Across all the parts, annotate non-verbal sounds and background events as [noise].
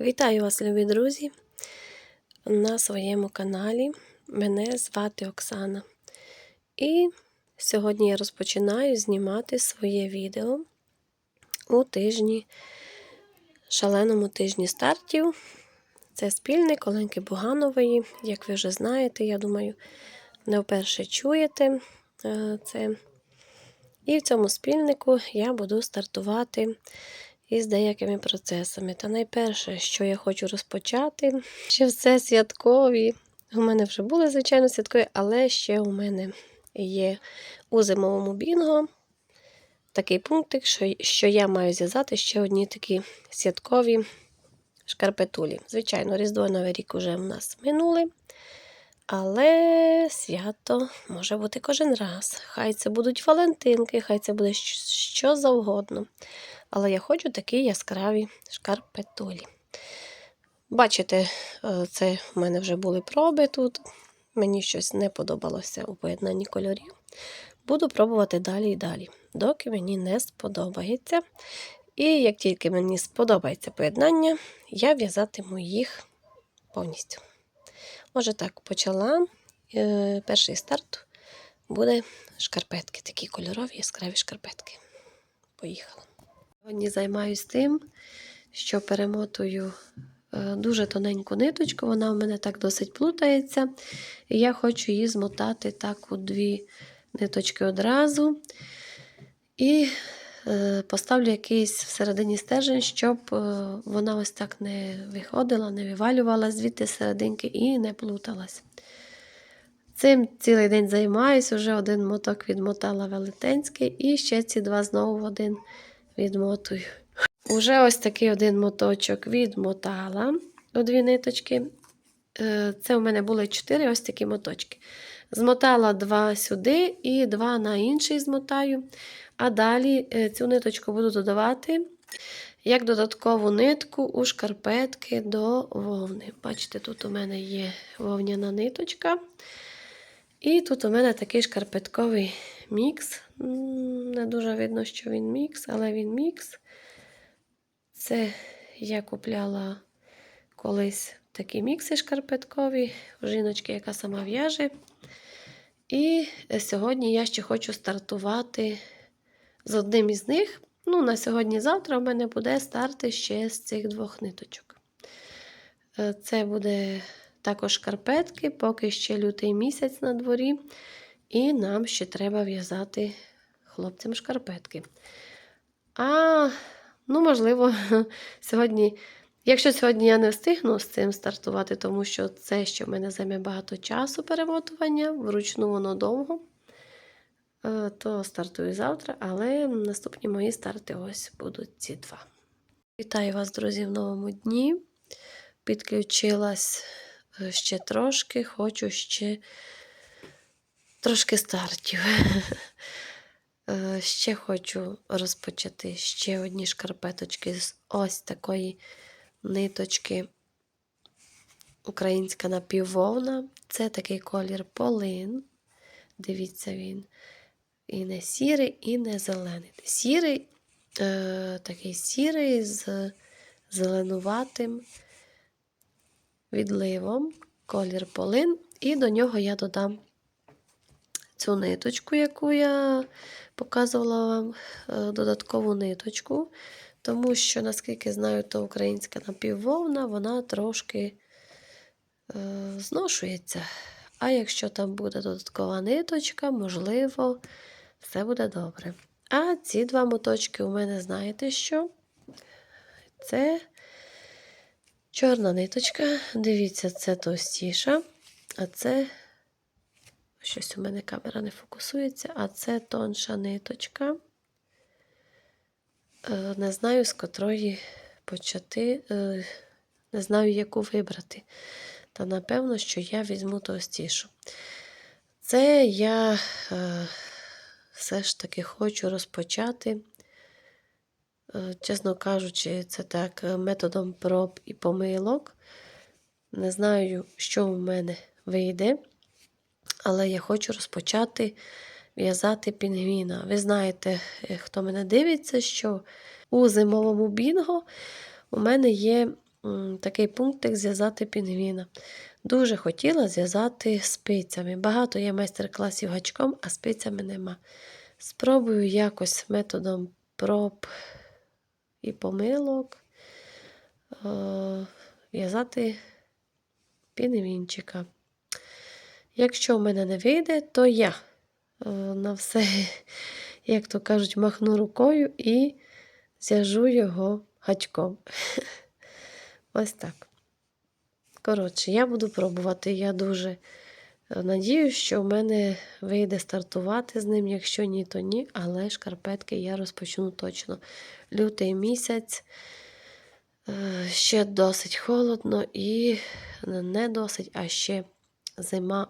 Вітаю вас, любі друзі, на своєму каналі. Мене звати Оксана. І сьогодні я розпочинаю знімати своє відео у тижні, шаленому тижні стартів. Це спільник Оленки Буганової. Як ви вже знаєте, я думаю, не вперше чуєте е, це. І в цьому спільнику я буду стартувати із деякими процесами. Та найперше, що я хочу розпочати, що все святкові. У мене вже були, звичайно, святкові, але ще у мене є у зимовому бінго такий пунктик, що, що я маю зв'язати ще одні такі святкові шкарпетулі. Звичайно, Різдво Новий рік вже в нас минули. Але свято може бути кожен раз. Хай це будуть Валентинки, хай це буде що завгодно. Але я хочу такі яскраві шкарпетулі. Бачите, е, це в мене вже були проби тут. Мені щось не подобалося у поєднанні кольорів. Буду пробувати далі і далі, доки мені не сподобається. І як тільки мені сподобається поєднання, я в'язатиму їх повністю. Може так, почала. Е, перший старт буде шкарпетки, такі кольорові яскраві шкарпетки. Поїхала. Сьогодні займаюся тим, що перемотую е, дуже тоненьку ниточку, вона в мене так досить плутається. І я хочу її змотати так у дві ниточки одразу. І е, поставлю якийсь всередині стержень, щоб е, вона ось так не виходила, не вивалювала звідти серединки і не плуталась. Цим цілий день займаюся, вже один моток відмотала велетенський, і ще ці два знову в один відмотую. Уже ось такий один моточок відмотала у дві ниточки. Е, це у мене були чотири ось такі моточки. Змотала два сюди і два на інший змотаю. А далі е, цю ниточку буду додавати як додаткову нитку у шкарпетки до вовни. Бачите, тут у мене є вовняна ниточка. І тут у мене такий шкарпетковий мікс. Не дуже видно, що він мікс, але він мікс. Це я купляла колись такі мікси шкарпеткові у жіночки, яка сама в'яже. І сьогодні я ще хочу стартувати з одним із них. Ну, на сьогодні-завтра в мене буде старти ще з цих двох ниточок. Е, це буде також шкарпетки, поки ще лютий місяць на дворі. І нам ще треба в'язати хлопцям шкарпетки. А, ну, можливо, [laughs] сьогодні, якщо сьогодні я не встигну з цим стартувати, тому що це ще в мене займе багато часу перемотування, вручну воно довго, е, то стартую завтра, але наступні мої старти ось будуть ці два. Вітаю вас, друзі, в новому дні. Підключилась е, ще трошки, хочу ще трошки стартів. [laughs] Е, ще хочу розпочати ще одні шкарпеточки з ось такої ниточки українська напіввовна. Це такий колір полин. Дивіться, він і не сірий, і не зелений. Сірий, е, такий сірий з зеленуватим відливом, колір полин, і до нього я додам цю ниточку, яку я показувала вам, е, додаткову ниточку, тому що, наскільки знаю, то українська напіввовна, вона трошки е, зношується. А якщо там буде додаткова ниточка, можливо, все буде добре. А ці два моточки у мене, знаєте що? Це чорна ниточка. Дивіться, це товстіша, а це Щось у мене камера не фокусується, а це тонша ниточка. Е, не знаю, з котрої почати, е, не знаю, яку вибрати. Та напевно, що я візьму товстішу. Це я е, все ж таки хочу розпочати, чесно кажучи, це так, методом проб і помилок. Не знаю, що в мене вийде. Але я хочу розпочати в'язати пінгвіна. Ви знаєте, е, хто мене дивиться, що у зимовому бінго у мене є такий пунктик зв'язати пінгвіна. Дуже хотіла зв'язати спицями. Багато є майстер-класів гачком, а спицями нема. Спробую якось методом проб і помилок е, в'язати пінгвінчика. Якщо в мене не вийде, то я е, на все, [laughs] як то кажуть, махну рукою і зв'яжу його гачком. [laughs] Ось так. Коротше, я буду пробувати. Я дуже надіюсь, що в мене вийде стартувати з ним. Якщо ні, то ні. Але шкарпетки я розпочну точно. Лютий місяць. е, Ще досить холодно і не досить, а ще зима,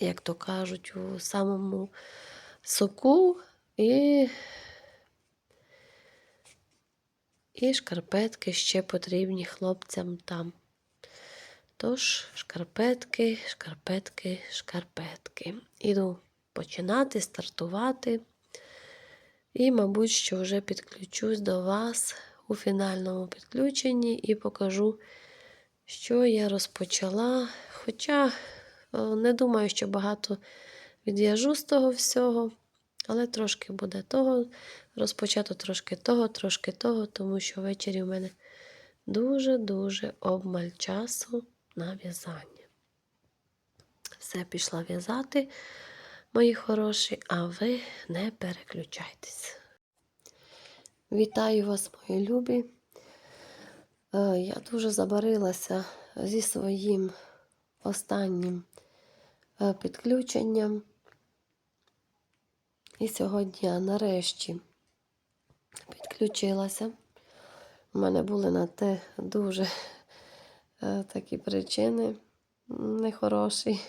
як то кажуть, у самому соку. І і шкарпетки ще потрібні хлопцям там. Тож, шкарпетки, шкарпетки, шкарпетки. Іду починати, стартувати. І, мабуть, що вже підключусь до вас у фінальному підключенні і покажу, що я розпочала. Хоча не думаю, що багато відв'яжу з того всього. Але трошки буде того, розпочато трошки того, трошки того, тому що ввечері в мене дуже-дуже обмаль часу на в'язання. Все пішла в'язати, мої хороші, а ви не переключайтесь. Вітаю вас, мої любі. Е, Я дуже забарилася зі своїм останнім е, підключенням. І сьогодні я нарешті підключилася. У мене були на те дуже е, такі причини нехороші.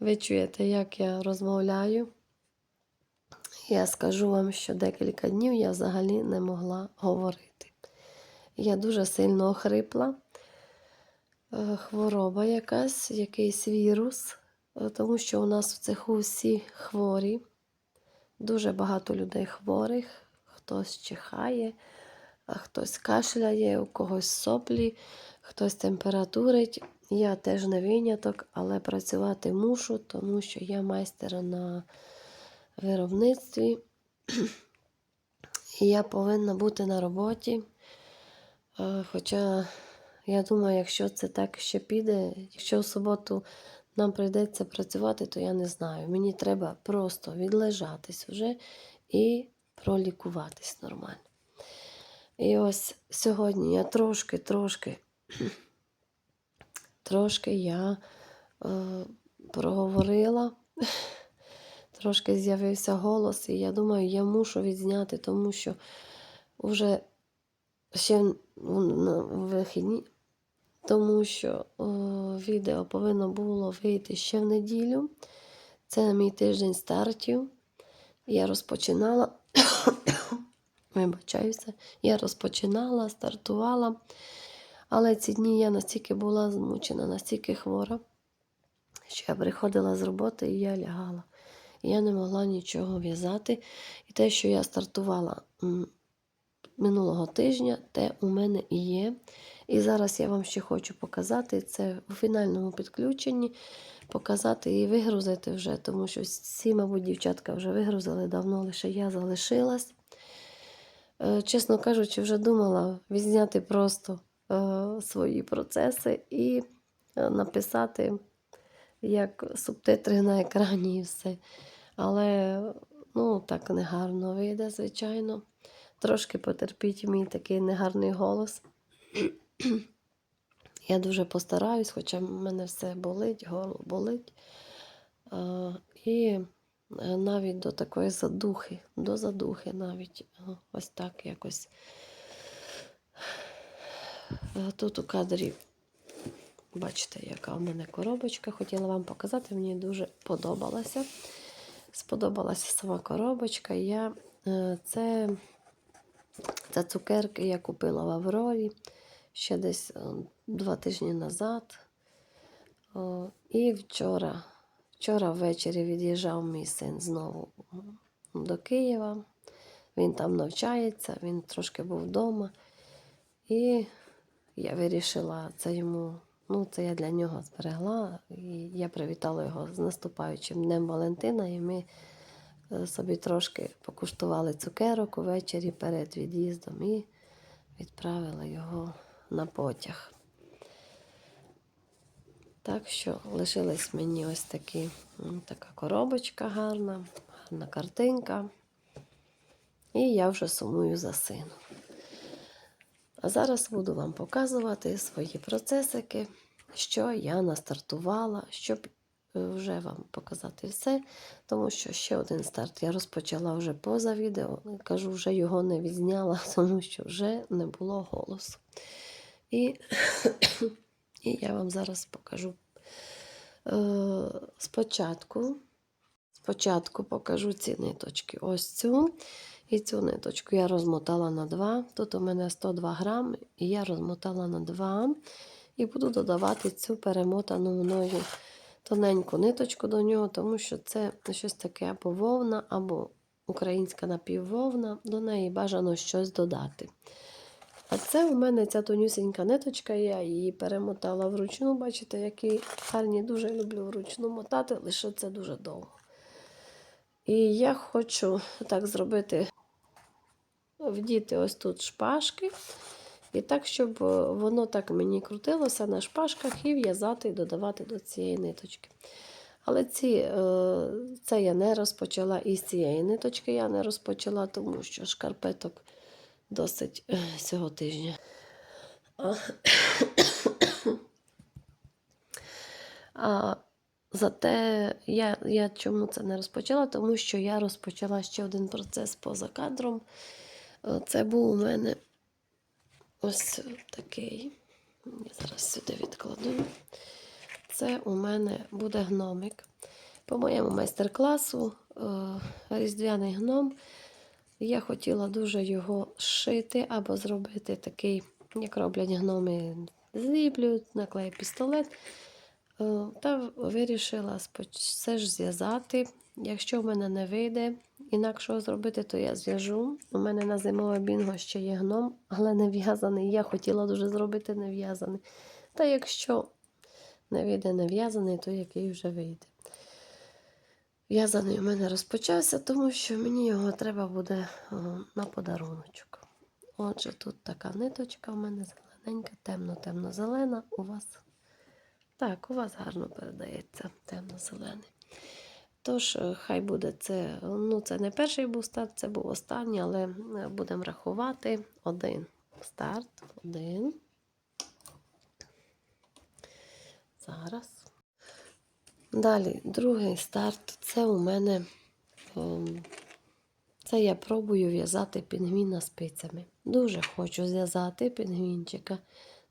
Ви чуєте, як я розмовляю. Я скажу вам, що декілька днів я взагалі не могла говорити. Я дуже сильно охрипла. Е, Хвороба якась, якийсь вірус, е, тому що у нас в цеху всі хворі. Дуже багато людей хворих, хтось чихає, а хтось кашляє, у когось соплі, хтось температурить. Я теж не виняток, але працювати мушу, тому що я майстер на виробництві. І я повинна бути на роботі. Е, Хоча, я думаю, якщо це так ще піде, якщо в суботу нам прийдеться працювати, то я не знаю. Мені треба просто відлежатись вже і пролікуватись нормально. І ось сьогодні я трошки-трошки, [clears throat] трошки я е, проговорила, [laughs] трошки з'явився голос, і я думаю, я мушу відзняти, тому що вже ще на вихідні тому що о, відео повинно було вийти ще в неділю. Це мій тиждень стартів. Я розпочинала, [coughs] вибачаюся, я розпочинала, стартувала. Але ці дні я настільки була змучена, настільки хвора, що я приходила з роботи і я лягала. І я не могла нічого в'язати. І те, що я стартувала минулого тижня, те у мене і є. І зараз я вам ще хочу показати це у фінальному підключенні, показати і вигрузити вже, тому що всі, мабуть, дівчатка вже вигрузили давно, лише я залишилась. Е, Чесно кажучи, вже думала відзняти просто е, свої процеси і е, написати як субтитри на екрані і все. Але ну, так негарно вийде, звичайно. Трошки потерпіть мій такий негарний голос. [clears throat] Я дуже постараюсь, хоча в мене все болить, горло болить. І е, навіть до такої задухи, до задухи навіть ось так якось. Тут у кадрі, бачите, яка в мене коробочка. Хотіла вам показати, мені дуже подобалася. Сподобалася сама коробочка. Я, е, це, це цукерки я купила в Аврорі ще десь е, два тижні назад. І вчора, вчора ввечері від'їжджав мій син знову до Києва. Він там навчається, він трошки був вдома. І я вирішила це йому. Ну, це я для нього зберегла. І я привітала його з наступаючим Днем Валентина, і ми собі трошки покуштували цукерок увечері перед від'їздом і відправила його на потяг. Так що лишилась мені ось такі, така коробочка гарна, гарна картинка. І я вже сумую за сином. А зараз буду вам показувати свої процесики, що я настартувала, щоб е, вже вам показати все, тому що ще один старт я розпочала вже поза відео. Кажу, вже його не відзняла, [laughs] тому що вже не було голосу. І, [coughs] і я вам зараз покажу. Е, спочатку, спочатку покажу ці ниточки. Ось цю. І цю ниточку я розмотала на 2. Тут у мене 102 грам, і я розмотала на 2. І буду додавати цю перемотану мною тоненьку ниточку до нього, тому що це щось таке або вовна, або українська напіввовна, до неї бажано щось додати. А це у мене ця тонюсінька ниточка, я її перемотала вручну. Бачите, які гарні, дуже люблю вручну мотати, лише це дуже довго. І я хочу так зробити, вдіти ось тут шпажки. І так, щоб е, воно так мені крутилося на шпажках і в'язати і додавати до цієї ниточки. Але ці, е, це я не розпочала і з цієї ниточки я не розпочала, тому що шкарпеток досить е, цього тижня. А, [coughs] а зате я, я чому це не розпочала? Тому що я розпочала ще один процес поза кадром. Е, Це був у мене ось такий. Я зараз сюди відкладу. Це у мене буде гномик. По моєму майстер-класу е, різдвяний гном. Я хотіла дуже його шити або зробити такий, як роблять гноми, зліплюють, наклею пістолет. Е, Та вирішила все ж зв'язати. Якщо в мене не вийде інакшого зробити, то я зв'яжу. У мене на зимове бінго ще є гном, але не в'язаний. Я хотіла дуже зробити не в'язаний. Та якщо не вийде не в'язаний, то який вже вийде. В'язаний у мене розпочався, тому що мені його треба буде на подаруночок. Отже, тут така ниточка у мене зелененька, темно-темно-зелена. У вас так, у вас гарно передається темно-зелений. Тож, е, хай буде це. Ну, це не перший був старт, це був останній, але е, будемо рахувати один. Старт, один. Зараз. Далі, другий старт. Це у мене. ем, Це я пробую в'язати пінгвіна спицями. Дуже хочу зв'язати пінгвінчика.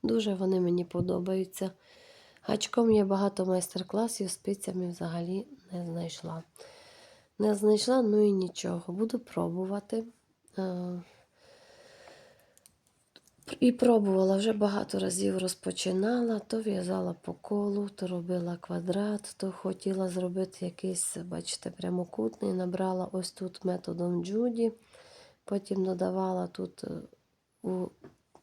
Дуже вони мені подобаються. Гачком є багато майстер-класів, спицями взагалі не знайшла. Не знайшла, ну і нічого. Буду пробувати. Е, І пробувала вже багато разів розпочинала, то в'язала по колу, то робила квадрат, то хотіла зробити якийсь, бачите, прямокутний. Набрала ось тут методом Джуді. Потім додавала тут е, у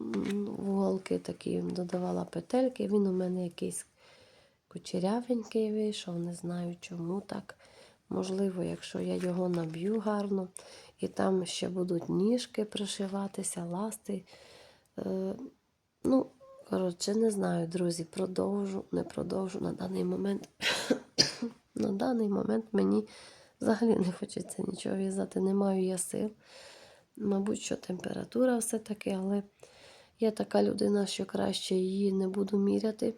м, вуголки такі, додавала петельки. Він у мене якийсь кучерявенький вийшов, не знаю чому так. Можливо, якщо я його наб'ю гарно, і там ще будуть ніжки пришиватися, ласти. Е, ну, коротше, не знаю, друзі, продовжу, не продовжу на даний момент. [coughs] на даний момент мені взагалі не хочеться нічого в'язати, не маю я сил. Мабуть, що температура все-таки, але я така людина, що краще її не буду міряти.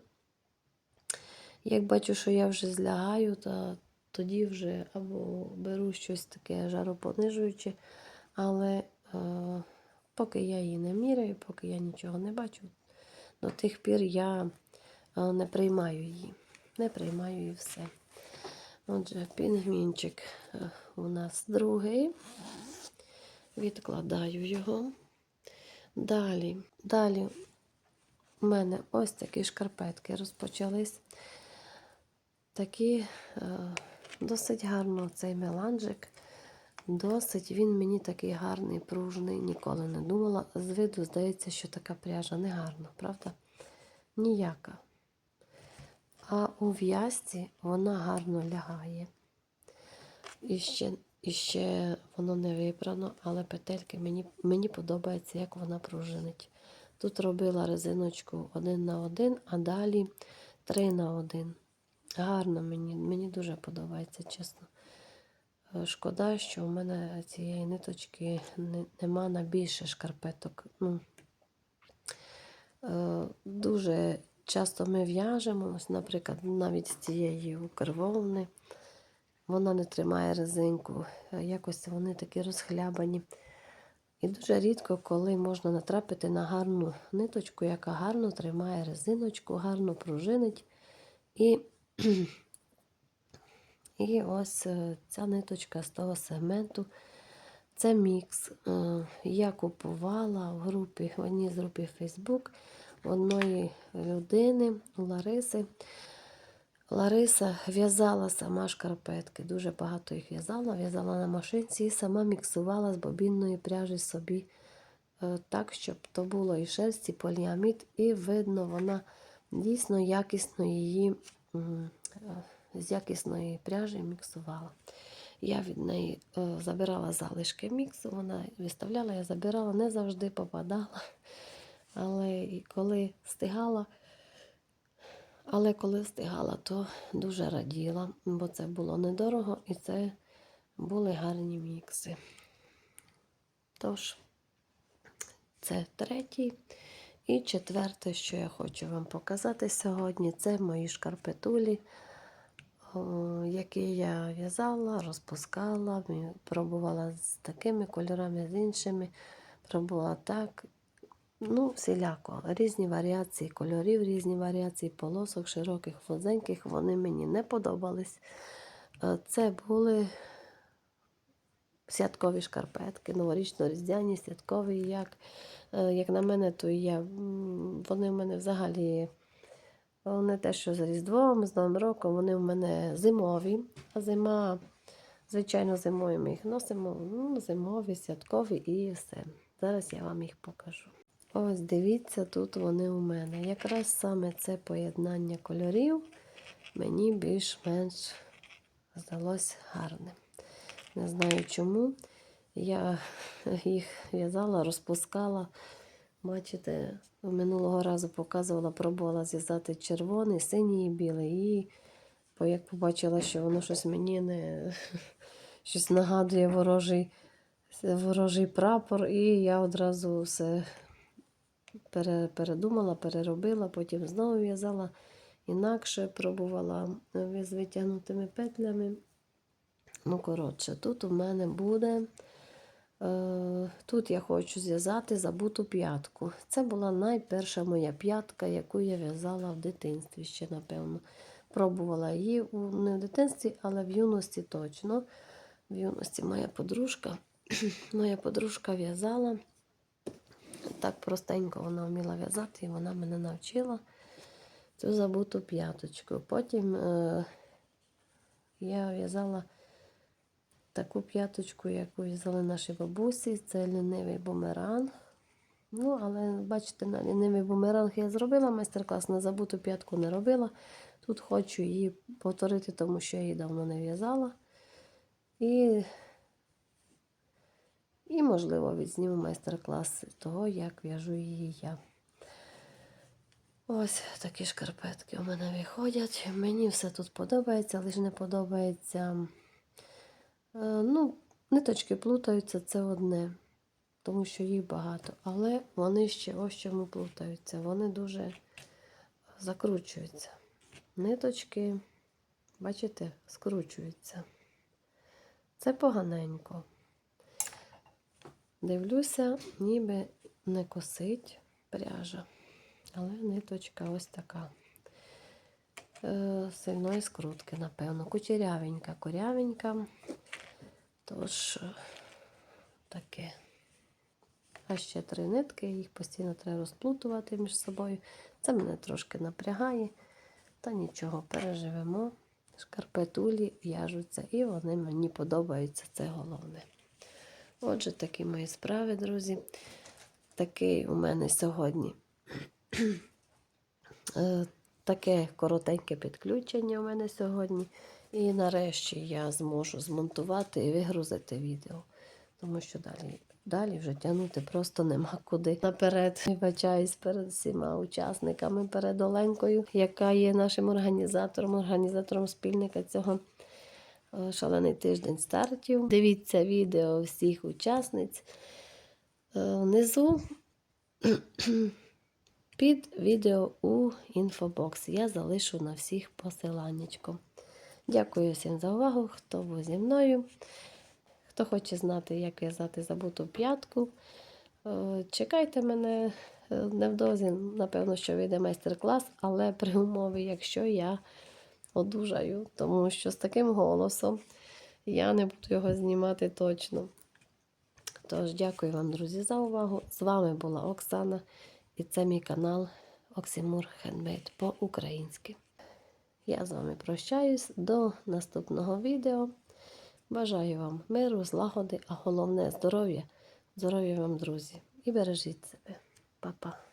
Як бачу, що я вже злягаю, то тоді вже або беру щось таке жаропонижуюче, але е, поки я її не міряю, поки я нічого не бачу, до тих пір я е, не приймаю її. Не приймаю і все. Отже, пінгвінчик е, у нас другий. Відкладаю його. Далі, далі у мене ось такі шкарпетки розпочались. Такі е, досить гарно цей меланжик. Досить він мені такий гарний, пружний, ніколи не думала. З виду здається, що така пряжа не гарна, правда? Ніяка. А у в'язці вона гарно лягає. І ще, і ще воно не вибрано, але петельки мені, мені подобається, як вона пружинить. Тут робила резиночку один на один, а далі три на один. Гарно мені, мені дуже подобається, чесно. Е, Шкода, що у мене цієї ниточки не, нема на більше шкарпеток. Ну, е, дуже часто ми в'яжемо, наприклад, навіть з цієї укрвовни. Вона не тримає резинку, е, якось вони такі розхлябані. І дуже рідко, коли можна натрапити на гарну ниточку, яка гарно тримає резиночку, гарно пружинить. І, і ось е, ця ниточка з того сегменту. Це мікс. Е, Я купувала в групі, в одній з групі Facebook одної людини, Лариси. Лариса в'язала сама шкарпетки, дуже багато їх в'язала, в'язала на машинці і сама міксувала з бобінної пряжі собі е, так, щоб то було і шерсть, і поліамід, і видно, вона дійсно якісно її з якісної пряжі міксувала. Я від неї е, забирала залишки міксу, вона виставляла, я забирала, не завжди попадала. Але коли встигала, але коли встигала, то дуже раділа, бо це було недорого і це були гарні мікси. Тож, це третій. І четверте, що я хочу вам показати сьогодні, це мої шкарпетулі, які я в'язала, розпускала, пробувала з такими кольорами, з іншими. Пробувала так. Ну, всіляко. Різні варіації кольорів, різні варіації полосок, широких, вузеньких, вони мені не подобались. Е, Це були святкові шкарпетки, новорічно-різдвяні, святкові. Як, е, як на мене, то я, вони в мене взагалі не те, що з Різдвом, з Новим роком, вони в мене зимові, а зима, звичайно, зимою ми їх носимо. Ну, зимові, святкові і все. Зараз я вам їх покажу. Ось дивіться, тут вони у мене. Якраз саме це поєднання кольорів мені більш-менш здалось гарним. Не знаю чому. Я [laughs] їх в'язала, розпускала. Бачите, минулого разу показувала, пробувала зв'язати червоний, синій і білий. І як побачила, що воно щось мені не [laughs] щось нагадує ворожий, ворожий прапор, і я одразу все передумала, переробила, потім знову в'язала інакше, пробувала з витягнутими петлями. Ну, коротше, тут у мене буде. Е, тут я хочу зв'язати забуту п'ятку. Це була найперша моя п'ятка, яку я в'язала в дитинстві ще, напевно. Пробувала її у, не в дитинстві, але в юності точно. В юності моя подружка. [clears throat] Моя подружка в'язала. Так простенько вона вміла в'язати, і вона мене навчила цю забуту п'яточку. Потім е, я в'язала таку п'яточку, яку в'язали наші бабусі. Це лінивий бумеранг. Ну, але бачите, на лінивий бумеранг я зробила майстер-клас, на забуту п'ятку не робила. Тут хочу її повторити, тому що я її давно не в'язала. І і, можливо, відзніму майстер-клас того, як в'яжу її я. Ось такі шкарпетки у мене виходять. Мені все тут подобається, лише не подобається. Е, ну, ниточки плутаються, це одне, тому що їх багато. Але вони ще ось чому плутаються. Вони дуже закручуються. Ниточки, бачите, скручуються. Це поганенько. Дивлюся, ніби не косить пряжа, але ниточка ось така. Е, сильної скрутки, напевно. Кучерявенька, корявенька. Тож, е, таке. А ще три нитки, їх постійно треба розплутувати між собою. Це мене трошки напрягає, та нічого, переживемо. Шкарпетулі в'яжуться, і вони мені подобаються, це головне. Отже, такі мої справи, друзі. Такий у мене сьогодні [clears throat] е, таке коротеньке підключення у мене сьогодні. І нарешті я зможу змонтувати і вигрузити відео. Тому що далі, далі вже тягнути просто нема куди. Наперед вибачаюсь перед всіма учасниками, перед Оленкою, яка є нашим організатором, організатором спільника цього е, шалений тиждень стартів. Дивіться відео всіх учасниць е, внизу. [clears throat] Під відео у інфобоксі. Я залишу на всіх посиланнячко. Дякую всім за увагу, хто був зі мною. Хто хоче знати, як в'язати забуту п'ятку, е, чекайте мене е, невдовзі, напевно, що вийде майстер-клас, але при умові, якщо я одужаю, тому що з таким голосом я не буду його знімати точно. Тож, дякую вам, друзі, за увагу. З вами була Оксана, і це мій канал Оксимур Хендмейд по-українськи. Я з вами прощаюсь до наступного відео. Бажаю вам миру, злагоди, а головне здоров'я. Здоров'я вам, друзі. І бережіть себе. Па-па.